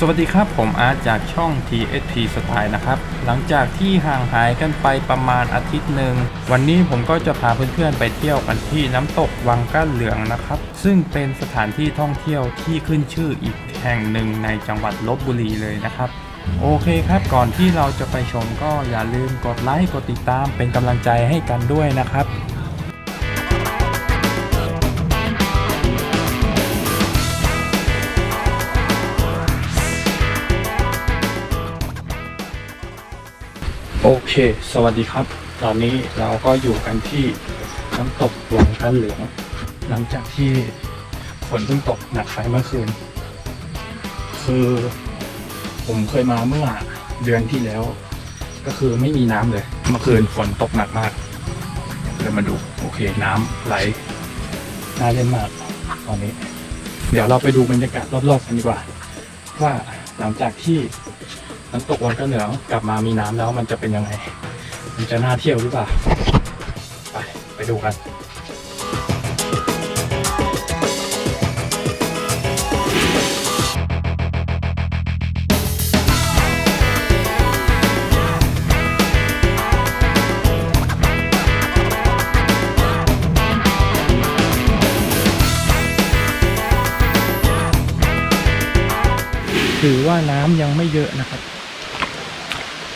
สวัสดีครับผมอาร์ตจากช่อง TSP Style นะครับ หลังจากที่ห่างหายกันไปประมาณอาทิตย์หนึ่ง วันนี้ผมก็จะพาเพื่อนๆไปเที่ยวกันที่น้ำตกวังก้านเหลืองนะครับ ซึ่งเป็นสถานที่ท่องเที่ยวที่ขึ้นชื่ออีกแห่งหนึ่งในจังหวัดลบบุรีเลยนะครับโอเคครับก่อนที่เราจะไปชมก็อย่าลืมกดไลค์กดติดตามเป็นกำลังใจให้กันด้วยนะครับ โอเค สวัสดีครับ ตอนนี้เราก็อยู่กันที่น้ำตกหลวงกันเหลือง หลังจากที่ฝนเพิ่งตกหนักไปเมื่อคืน คือผมเคยมาเมื่อเดือนที่แล้ว ก็คือไม่มีน้ำเลย เมื่อคืนฝนตกหนักมากเดี๋ยวมาดู โอเค น้ำไหลน่าเล่นมากตอนนี้ เดี๋ยวเราไปดูบรรยากาศรอบๆกันดีกว่า ว่าหลังจากที่ น้ำตกวังกระเหนืองกลับมามีน้ำแล้วมันจะเป็นยังไง มันจะน่าเที่ยวหรือเปล่า ไป ไปดูกันถือว่าน้ำยังไม่เยอะนะครับ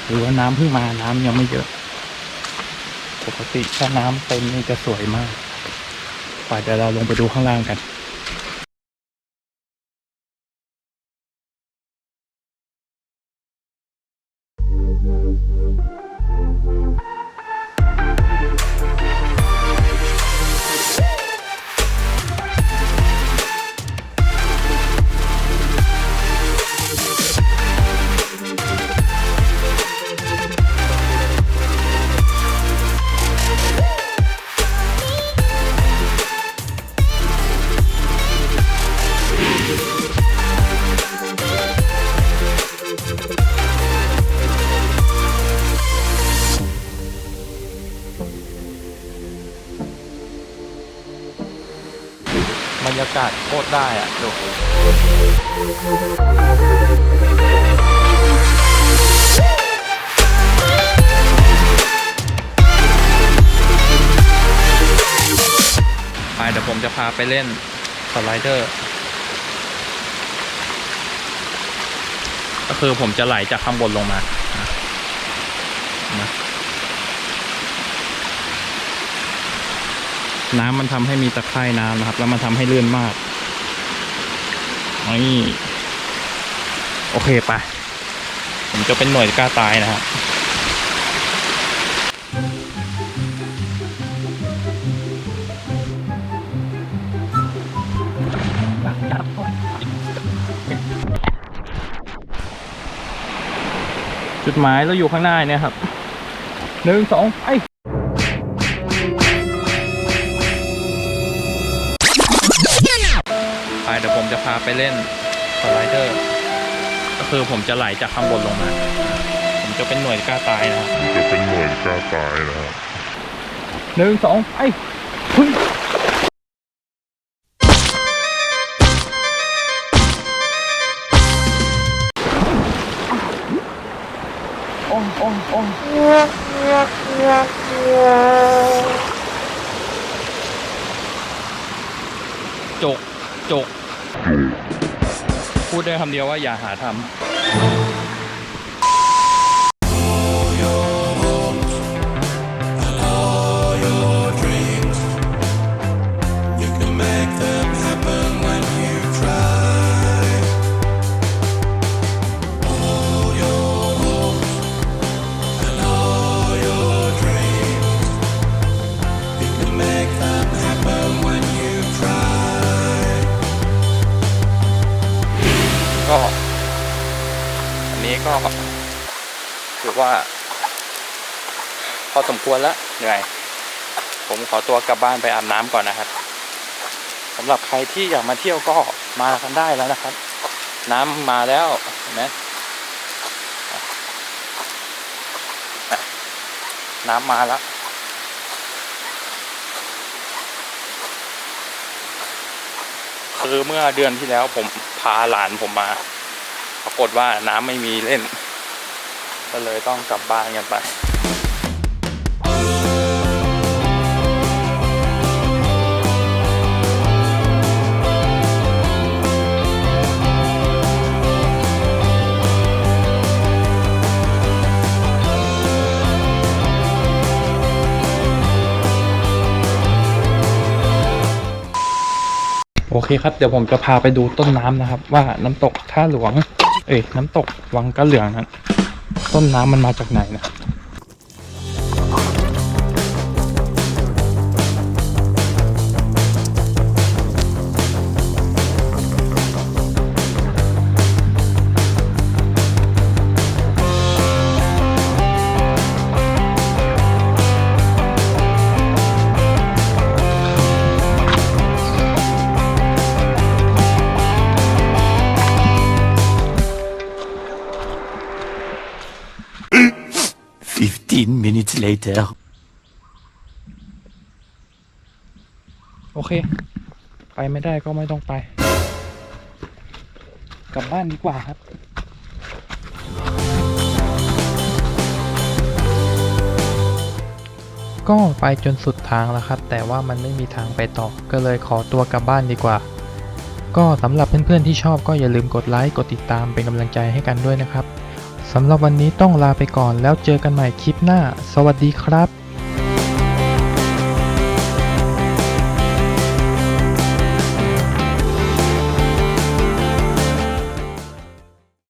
หรือว่าน้ำเพิ่งมาน้ำยังไม่เยอะ ปกติถ้าน้ำเต็มนี่จะสวยมากไปเดี๋ยวเราลงไปดูข้างล่างกัน กาศโคตรได้อะดูไปเดี๋ยวผมจะพาไปเล่นสไลเดอร์ก็คือผมจะไหลจากข้างบนลงมานะ นะน้ำมันทำให้มีตะไคร่น้ำนะครับ แล้วมันทำให้เลื่อนมากนี่โอเคไปผมจะเป็นหน่วยกล้าตายนะครับจุดหมายเราอยู่ข้างหน้าเนี่ยครับหนึ่งสองไปไปาไปเล่นสไลเดอร์ ก็คือผมจะไหลจากข้างบนลงมา ผมจะเป็นหน่วยกล้าตายนะครับจะเป็นหน่วยกล้าตายนะครับหนึ่งสองไปเฮ้ยโอ้โอ้โอ้จก จก พูดได้คำเดียวว่าอย่าหาทำ ก็ถือว่า พอสมควรแล้วเหนื่อย ผมขอตัวกลับบ้านไปอาบน้ำก่อนนะครับสำหรับใครที่อยากมาเที่ยวก็มากันได้แล้วนะครับ น้ำมาแล้วเห็นไหมน้ำมาแล้วคือเมื่อเดือนที่แล้วผมพาหลานผมมา ปรากฏว่าน้ำไม่มีเล่น ก็เลยต้องกลับบ้านกันไปโอเคครับ เดี๋ยวผมจะพาไปดูต้นน้ำนะครับ ว่าน้ำตกท่าหลวง เอ้ยน้ำตกวังกะเหลืองนั้นต้นน้ำมันมาจากไหนนะ 15 minutes later. โอเค ไปไม่ได้ก็ไม่ต้องไป กลับบ้านดีกว่าครับก็ไปจนสุดทางแล้วครับ แต่ว่ามันไม่มีทางไปต่อ ก็เลยขอตัวกลับบ้านดีกว่า ก็สำหรับเพื่อนๆที่ชอบก็อย่าลืมกดไลค์ กดติดตามเป็นกำลังใจให้กันด้วยนะครับ สำหรับวันนี้ต้องลาไปก่อนแล้วเจอกันใหม่คลิปหน้า สวัสดีครับ